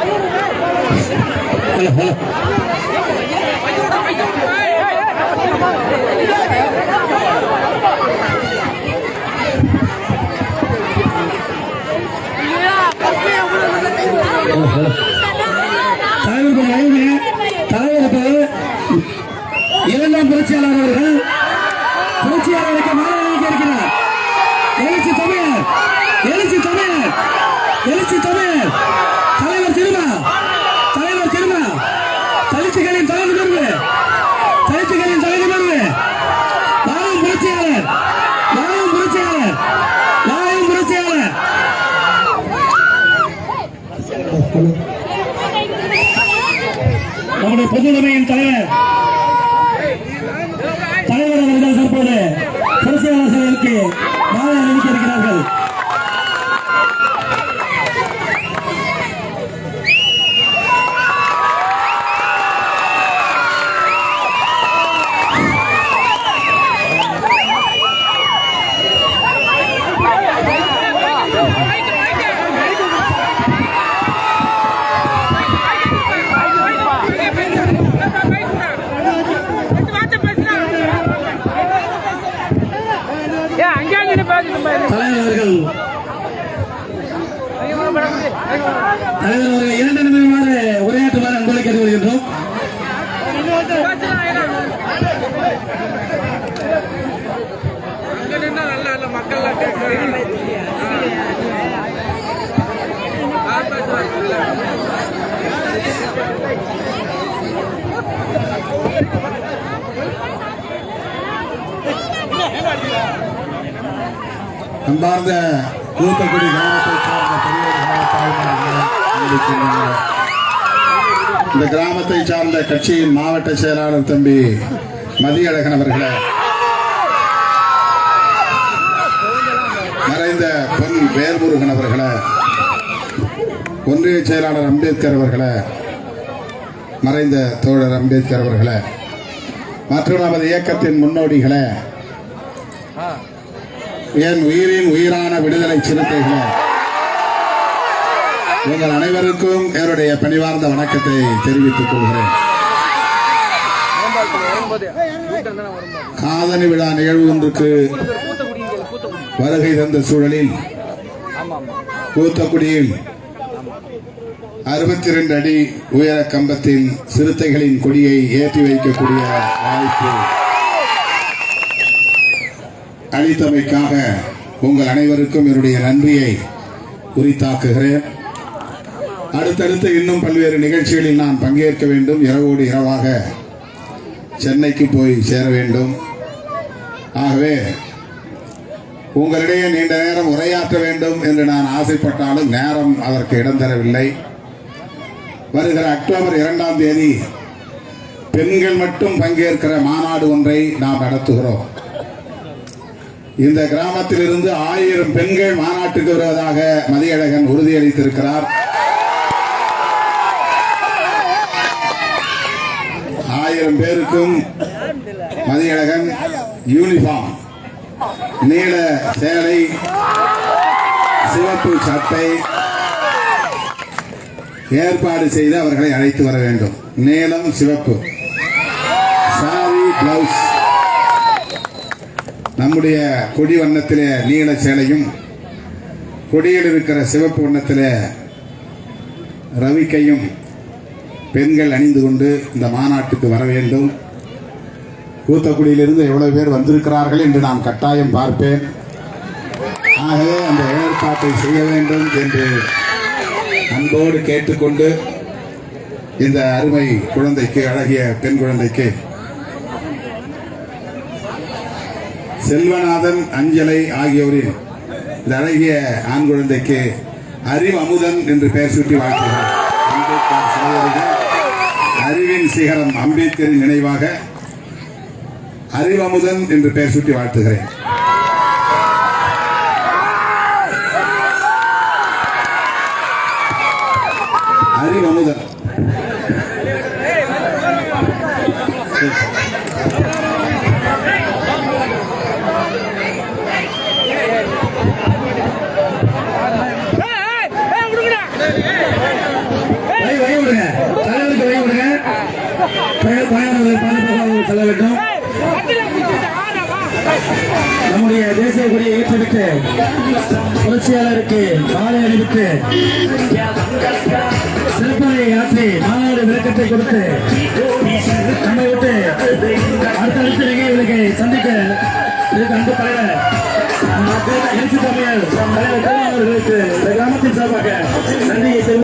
Hello தலைவர் தலைவர் இரண்டாம் புரட்சியாளர் அவர்கள் புரட்சியாளருக்கு மாலை அணிவிக்க இருக்கிறார் எழுச்சி தமிழர் எழுச்சி தமிழர் எழுச்சி தமிழர் தலைவர் திருமா தலைவர் திருமா தலித்துகளின் தலை நிமிர்வு தலித்துகளின் தலை நிமிர்வு வாழும் புரட்சியாளர் வாழும் புரட்சியாளர் வாழும் புரட்சியாளர் நம்முடைய பொதுவுடைமையின் தலைவர். தலைவர் அவர்கள் தற்போது புரட்சியாளர் மாலை அணிவிக்க இருக்கிறார்கள். தலைவர் தலைவர் அவர்கள் இரண்டு நிமிடமாறு உரையாற்றுமாறு அன்போடு கேட்டுக் கொள்கின்றோம் அன்பார்ந்த தூத்துக்குடி கிராமத்தை சார்ந்த பெரியவர்களே தாய்மார்களே இந்த கிராமத்தை சார்ந்த கட்சியின் மாவட்ட செயலாளர் தம்பி மதியழகன் அவர்களே. மறைந்த பொன் வேல்முருகன் அவர்களே. ஒன்றிய செயலாளர் அம்பேத்கர் அவர்களே. மறைந்த தோழர் அம்பேத்கர் அவர்களே. மற்றும் நமது இயக்கத்தின் முன்னோடிகளே. என் உயிரின் உயிரான விடுதலை சிறுத்தைகளே. உங்கள் அனைவருக்கும் என்னுடைய பணிவார்ந்த வணக்கத்தை தெரிவித்துக் கொள்கிறேன். காதணி விழா நிகழ்வு ஒன்றுக்கு வருகை தந்த சூழலில் கூத்தக்குடியில் அறுபத்தி ரெண்டு அடி உயர கம்பத்தில் சிறுத்தைகளின் கொடியை ஏற்றி வைக்கக்கூடிய வாய்ப்பு அளித்தமைக்காக உங்கள் அனைவருக்கும் என்னுடைய நன்றியை உரித்தாக்குகிறேன். அடுத்தடுத்து இன்னும் பல்வேறு நிகழ்ச்சிகளில் நான் பங்கேற்க வேண்டும். இரவோடு இரவாக சென்னைக்கு போய் சேர வேண்டும். ஆகவே உங்களிடையே நீண்ட நேரம் உரையாற்ற வேண்டும் என்று நான் ஆசைப்பட்டாலும் நேரம் அதற்கு இடம் தரவில்லை. வருகிற அக்டோபர் இரண்டாம் தேதி பெண்கள் மட்டும் பங்கேற்கிற மாநாடு ஒன்றை நாம் நடத்துகிறோம். இந்த கிராமத்திலிருந்து ஆயிரம் பெண்கள் மாநாட்டுக்கு வருவதாக மதியழகன் உறுதியளித்திருக்கிறார். ஆயிரம் பேருக்கும் மதியழகன் யூனிஃபார்ம் நீல சேலை சிவப்பு சட்டை ஏற்பாடு செய்து அவர்களை அழைத்து வர வேண்டும். நீளம் சிவப்பு. சாரி பிளவுஸ் நம்முடைய கொடி வண்ணத்திலே நீல சேலையும் கொடியில் இருக்கிற சிவப்பு வண்ணத்திலே ரவிக்கையும் பெண்கள் அணிந்து கொண்டு இந்த மாநாட்டுக்கு வர வேண்டும். கூத்தக்குடியிலிருந்து எவ்வளவு பேர் வந்திருக்கிறார்கள் என்று நான் கட்டாயம் பார்ப்பேன். ஆகவே அந்த ஏற்பாட்டை செய்ய வேண்டும் என்று அன்போடு கேட்டுக்கொண்டு இந்த அருமை குழந்தைக்கு அழகிய பெண் குழந்தைக்கு செல்வநாதன் அஞ்சலை ஆகியோரின் இந்த அழகிய ஆண் குழந்தைக்கு அறிவு அமுதன் என்று பெயர் சூட்டி வாழ்த்துகிறார் அம்பேத்கர் சிலையருகே அறிவின் சிகரம் அம்பேத்கரின் நினைவாக அறிவமுதன் என்று பெயர் சூட்டி வாழ்த்துகிறேன் அறிவமுதன் விடுங்க. தலைவருக்கு வழி விடுங்க. செல்ல வேண்டும். நம்முடைய தேசிய கொடியை ஏற்றுவிட்டு புரட்சியாளருக்கு மாலை அணிவித்து சிறப்பதை ஆற்றி மாநாடு விளக்கத்தை கொடுத்து நம்மை விட்டு அடுத்தடுத்த நிகழ்வுகளுக்கு சந்திக்க இருக்க அன்பு தலைவர். எழுச்சி தமிழர். தலைவர் அவர்களுக்கு இந்த கிராமத்தின் சார்பாக நன்றியை தெரிவித்துக்